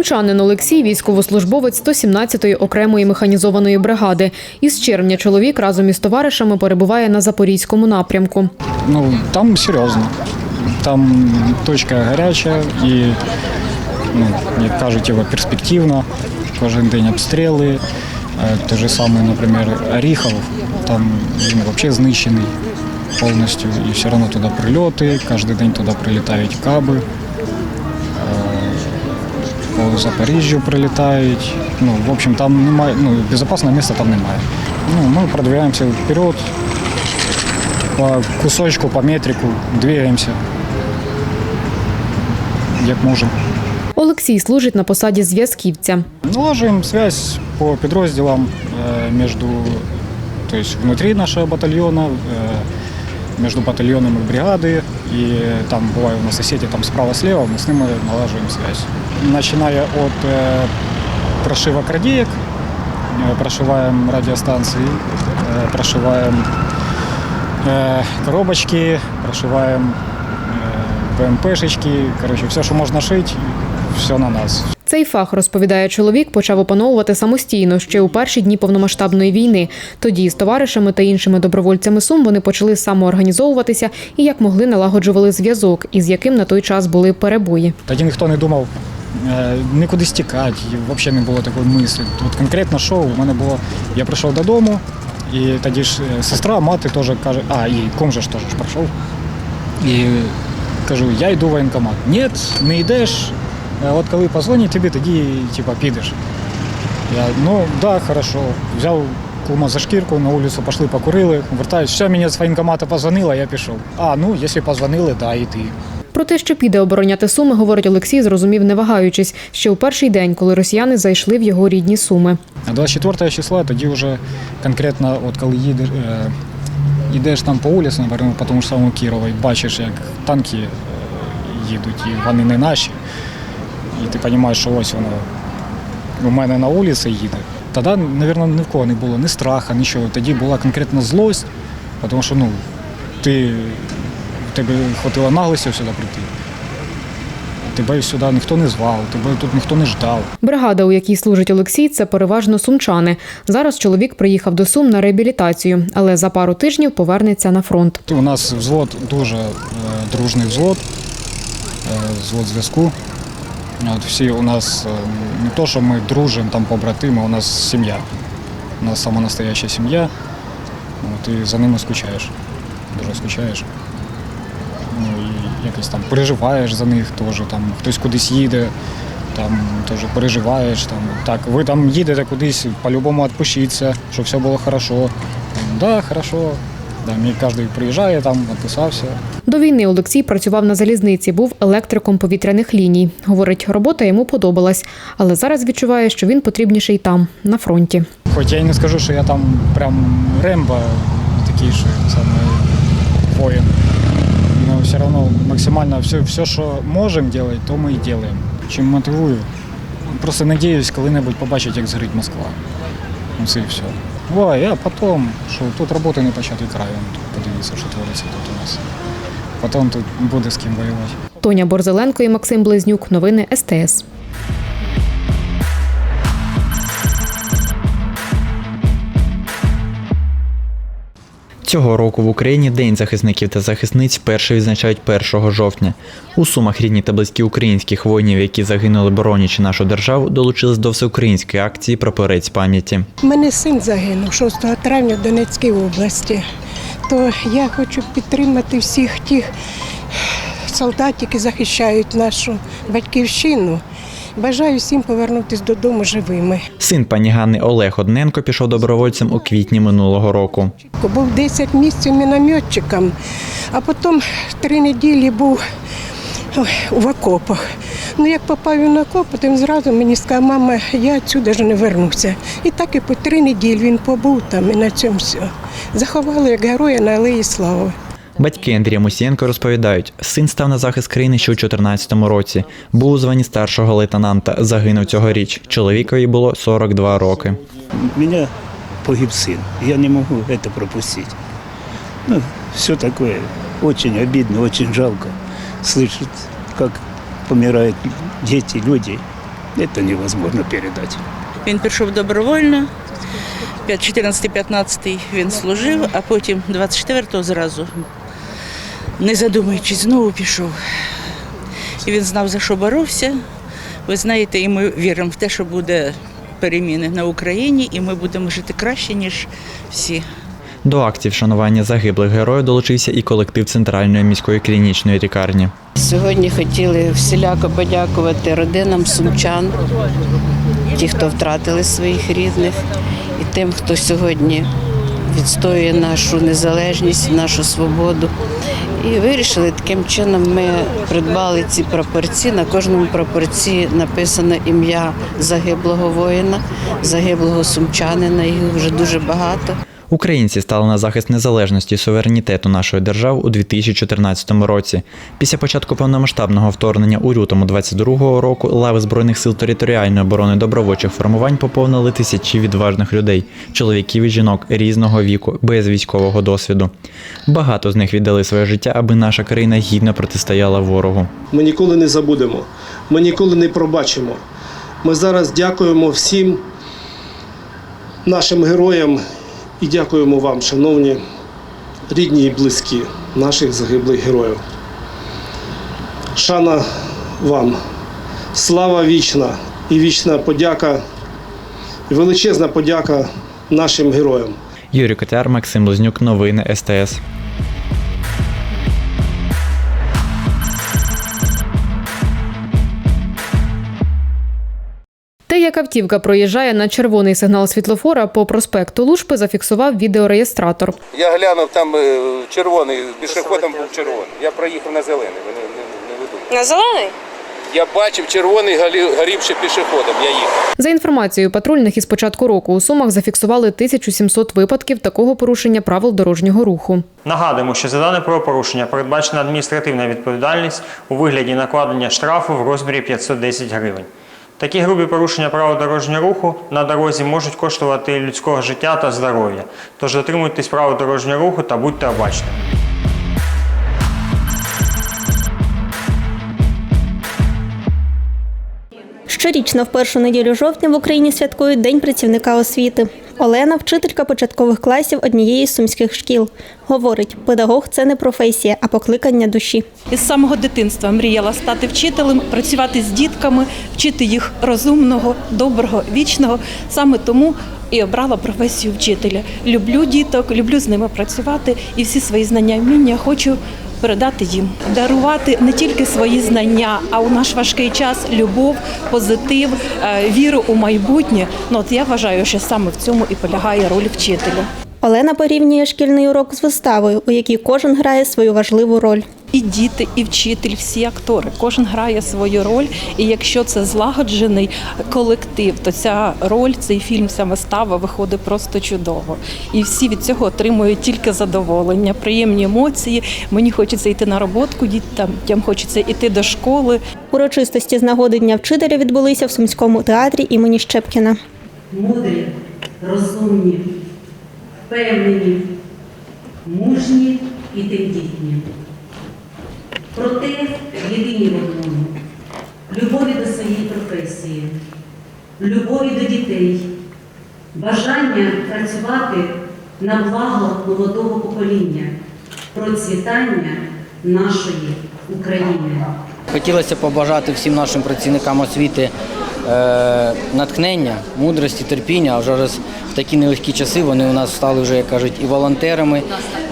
Сумчанин Олексій, військовослужбовець 117-ї окремої механізованої бригади. Із червня чоловік разом із товаришами перебуває на запорізькому напрямку. Ну, там серйозно. Там точка гаряча і, ну, як кажуть, його перспективно. Кожен день обстріли. Е, Те же саме, наприклад, Оріхов, там він взагалі знищений повністю. І все одно туди прильоти, кожен день туди прилітають каби. Е, По Запоріжжю прилітають. Ну, в общем, там немає, ну, безпечного місця там немає. Ну, ми продвигаємося вперед, по кусочку, по метрику двигаемся, як можемо. Олексій служить на посаді зв'язківця. Налаживаем связь по підрозділам э, между, то есть внутри между батальйоном і бригади, і там буває у нас соседи, там справа, слева мы с ними э, налажуємо зв'язь. Починає від э, прошивок радієк, э, прошиваємо радіостанції, прошиваємо коробочки, прошиваємо БМПшечки, короче, все, что можно шить, все на нас. Цей фах, розповідає чоловік, почав опановувати самостійно ще у перші дні повномасштабної війни. Тоді з товаришами та іншими добровольцями Сум вони почали самоорганізовуватися і як могли налагоджували зв'язок, із яким на той час були перебої. Тоді ніхто не думав е, нікуди стікати, взагалі не було такої мислі. От конкретно що у мене було, я прийшов додому, і тоді ж е, сестра, мати теж каже, а, і кум же ж теж прийшов. І кажу, я йду в воєнкомат. Ні, не йдеш. От коли позвонять тобі, тоді типа, підеш. Я, ну, да, хорошо. Взяв кума за шкірку, на вулицю пішли, покурили, вертаюсь, все, мені з воєнкомата позвонила, я пішов. А, ну, якщо позвонили, да, і ти. Про те, що піде обороняти суми, говорить Олексій, зрозумів не вагаючись, ще у перший день, коли росіяни зайшли в його рідні суми. А 24 числа тоді вже конкретно, от коли їдеш, е, йдеш там по вулиці, наприклад, по тому ж самому Кірова, і бачиш, як танки е, їдуть, і вони не наші. І ти розумієш, що ось воно у мене на вулиці їде. Тоді, мабуть, ні в кого не було ні страха, нічого. Тоді була конкретна злость, тому що ну, ти, тебе хватило наглості сюди прийти. Тебе сюди ніхто не звав, тебе тут ніхто не ждав. Бригада, у якій служить Олексій, це переважно сумчани. Зараз чоловік приїхав до Сум на реабілітацію, але за пару тижнів повернеться на фронт. У нас взвод дуже е, дружний взвод, е, взвод зв'язку. От всі у нас е, не то, що ми дружимо, там побратими, у нас сім'я. У нас сама настояща сім'я. І за ними скучаєш. Дуже скучаєш. Ну і якось там переживаєш за них теж. Там хтось кудись їде, там теж переживаєш. Там, так, ви там їдете кудись, по-любому відпишіться, щоб все було хорошо. Так, да, хорошо. Да, мені кожен приїжджає, там відписався. До війни Олексій працював на залізниці, був електриком повітряних ліній. Говорить, робота йому подобалась, але зараз відчуває, що він потрібніший там, на фронті. Хоч я й не скажу, що я там прям рембо такий, що саме воїн. Но все одно максимально все, все що можемо робити, то ми і робимо. Чим мотивую. Просто надіюсь, коли-небудь побачить, як згорить Москва. Ну це і все. Ой, а потім, що тут роботи не почати краю. подивіться, що твориться тут у нас. Потім тут буде з ким воювати. Тоня Борзеленко і Максим Близнюк. Новини СТС. Цього року в Україні День захисників та захисниць вперше відзначають 1 жовтня. У сумах рідні та близькі українських воїнів, які загинули боронячи нашу державу, долучились до всеукраїнської акції Прапорець пам'яті. Мене син загинув 6 травня в Донецькій області. То я хочу підтримати всіх тих солдатів, які захищають нашу батьківщину. Бажаю всім повернутися додому живими. Син пані Ганни Олег Одненко пішов добровольцем у квітні минулого року. Був 10 місяців мінометчиком, а потім три неділі був в окопах. Ну, як попав він на окоп, потім зразу мені сказав, мама, я відсюди ж не вернуся. І так і по три неділі він побув там і на цьому все. Заховали як героя на алеї слави. Батьки Андрія Мусієнко розповідають, син став на захист країни ще у 2014 році. Був у званні старшого лейтенанта, загинув цьогоріч. Чоловікові було 42 роки. У меня погиб сын. Я не могу это пропустить. Ну, все такое. Очень обидно, очень жалко слышать, как помирают дети, люди. Это невозможно передать. Він пішов добровольно. 14-15 він служив, а потім 24-го зразу, не задумуючись, знову пішов. І він знав, за що боровся. Ви знаєте, і ми віримо в те, що буде переміни на Україні, і ми будемо жити краще, ніж всі. До акції вшанування загиблих героїв долучився і колектив Центральної міської клінічної лікарні. Сьогодні хотіли всіляко подякувати родинам сумчан, ті, хто втратили своїх рідних, і тим, хто сьогодні відстоює нашу незалежність, нашу свободу. І вирішили таким чином ми придбали ці прапорці. На кожному прапорці написано ім'я загиблого воїна, загиблого сумчанина. Їх вже дуже багато. Українці стали на захист незалежності і суверенітету нашої держави у 2014 році. Після початку повномасштабного вторгнення у лютому 22-го року лави збройних сил територіальної оборони добровольчих формувань поповнили тисячі відважних людей, чоловіків і жінок різного віку, без військового досвіду. Багато з них віддали своє життя, аби наша країна гідно протистояла ворогу. Ми ніколи не забудемо, ми ніколи не пробачимо. Ми зараз дякуємо всім нашим героям і дякуємо вам, шановні рідні і близькі наших загиблих героїв. Шана вам, слава вічна і вічна подяка, і величезна подяка нашим героям. Юрій Котяр, Максим Лознюк, новини СТС. Як автівка проїжджає на червоний сигнал світлофора по проспекту Лушпи, зафіксував відеореєстратор. Я глянув там е, червоний, пішоходом був червоний. Я проїхав на зелений, ви не, не, не видумайте. На зелений? Я бачив червоний горів- горівши пішоходом, я їхав. За інформацією патрульних, із початку року у Сумах зафіксували 1700 випадків такого порушення правил дорожнього руху. Нагадуємо, що за дане правопорушення передбачена адміністративна відповідальність у вигляді накладення штрафу в розмірі 510 гривень. Такі грубі порушення правил дорожнього руху на дорозі можуть коштувати людського життя та здоров'я. Тож дотримуйтесь правил дорожнього руху та будьте обачними. Щорічно в першу неділю жовтня в Україні святкують День працівника освіти. Олена, вчителька початкових класів однієї з сумських шкіл, говорить, педагог це не професія, а покликання душі. Із самого дитинства мріяла стати вчителем, працювати з дітками, вчити їх розумного, доброго, вічного. Саме тому і обрала професію вчителя. Люблю діток, люблю з ними працювати і всі свої знання вміння хочу передати їм, дарувати не тільки свої знання, а у наш важкий час любов, позитив, е, віру у майбутнє. Ну от я вважаю, що саме в цьому і полягає роль вчителя. Олена порівнює шкільний урок з виставою, у якій кожен грає свою важливу роль. І діти, і вчитель, всі актори. Кожен грає свою роль. І якщо це злагоджений колектив, то ця роль, цей фільм, ця вистава виходить просто чудово. І всі від цього отримують тільки задоволення, приємні емоції. Мені хочеться йти на роботку, дітям хочеться йти до школи. Урочистості з нагоди Дня вчителя відбулися в Сумському театрі імені Щепкіна. мудрі, розумні, впевнені, мужні і тендітні. Проте єдині в одному любові до своєї професії, любові до дітей, бажання працювати на благо молодого покоління, процвітання нашої України. Хотілося побажати всім нашим працівникам освіти е, натхнення, мудрості, терпіння. А вже раз в такі нелегкі часи вони у нас стали вже, як кажуть, і волонтерами,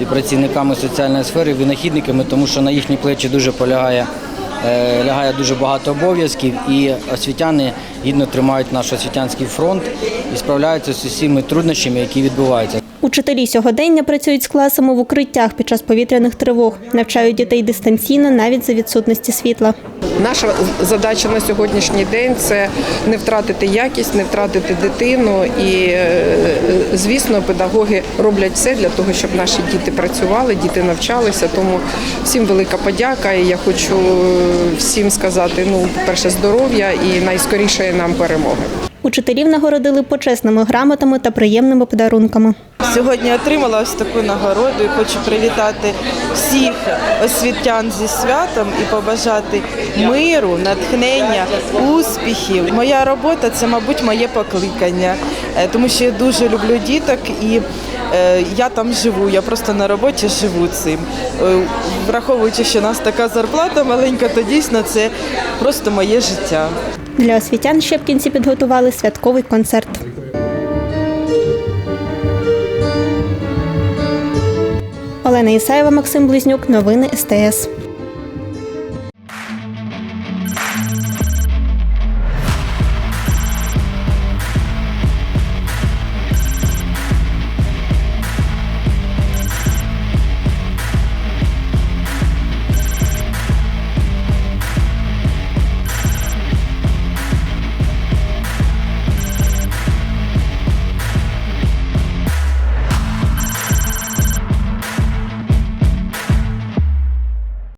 і працівниками соціальної сфери, винахідниками, тому що на їхні плечі дуже полягає. е, Лягає дуже багато обов'язків, і освітяни гідно тримають наш освітянський фронт і справляються з усіми труднощами, які відбуваються. Учителі сьогодення працюють з класами в укриттях під час повітряних тривог, навчають дітей дистанційно навіть за відсутності світла. Наша задача на сьогоднішній день це не втратити якість, не втратити дитину. І, е, звісно, педагоги роблять все для того, щоб наші діти працювали, діти навчалися. Тому всім велика подяка. І я хочу е, всім сказати: ну, по-перше, здоров'я і найскорішої нам перемоги. Учителів нагородили почесними грамотами та приємними подарунками. Сьогодні отримала ось таку нагороду і хочу привітати всіх освітян зі святом і побажати миру, натхнення, успіхів. Моя робота це, мабуть, моє покликання, е, тому що я дуже люблю діток і я там живу. Я просто на роботі живу цим. Е, Враховуючи, що у нас така зарплата маленька, то дійсно це просто моє життя. Для освітян ще в кінці підготували святковий концерт. Олена Ісаєва, Максим Близнюк. Новини СТС.